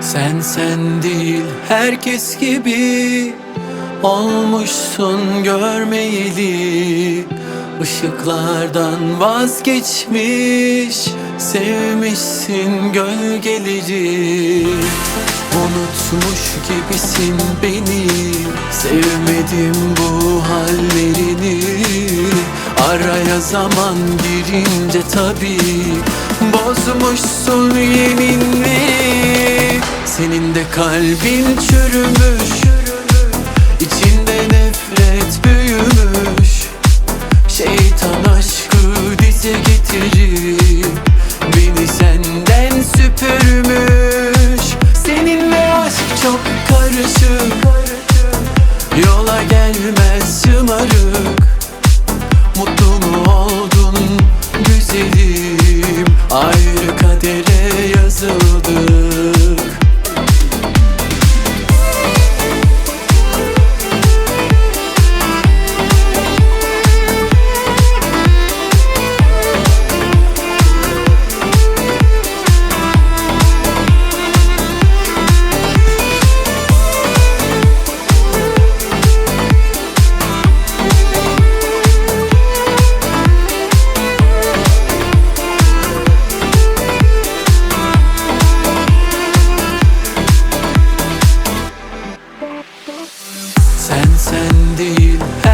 Sen sen değil herkes gibi Olmuşsun görmeyeli. Işıklardan vazgeçmiş Sevmişsin gölgeleri Unutmuş gibisin beni Sevmedim bu hallerini. Araya zaman girince tabii Bozmuşsun yeminli kalbin çürümüş İçinde nefret büyümüş. Şeytan aşkı dize getirip Beni senden süpürmüş. Seninle aşk çok karışık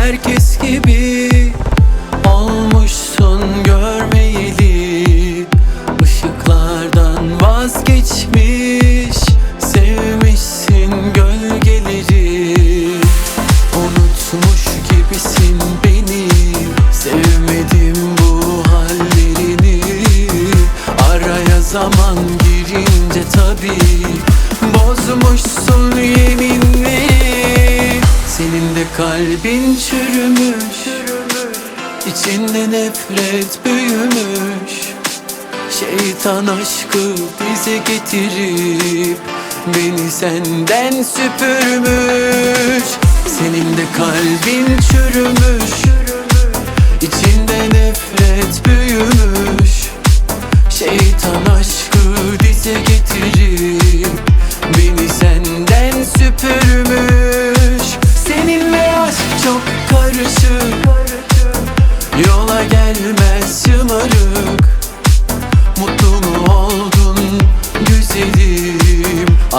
herkes gibi Olmuşsun görmeyeli. Işıklardan vazgeçmiş Sevmişsin gölgeleri. Unutmuş gibisin beni Sevmedim bu hallerini. Araya zaman girince tabii Bozmuşsun de kalbin çürümüş İçinde nefret büyümüş. Şeytan aşkı bize getirip Beni senden süpürmüş. Senin de kalbin çürümüş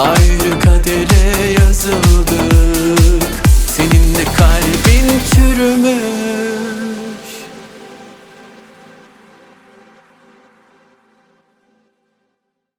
I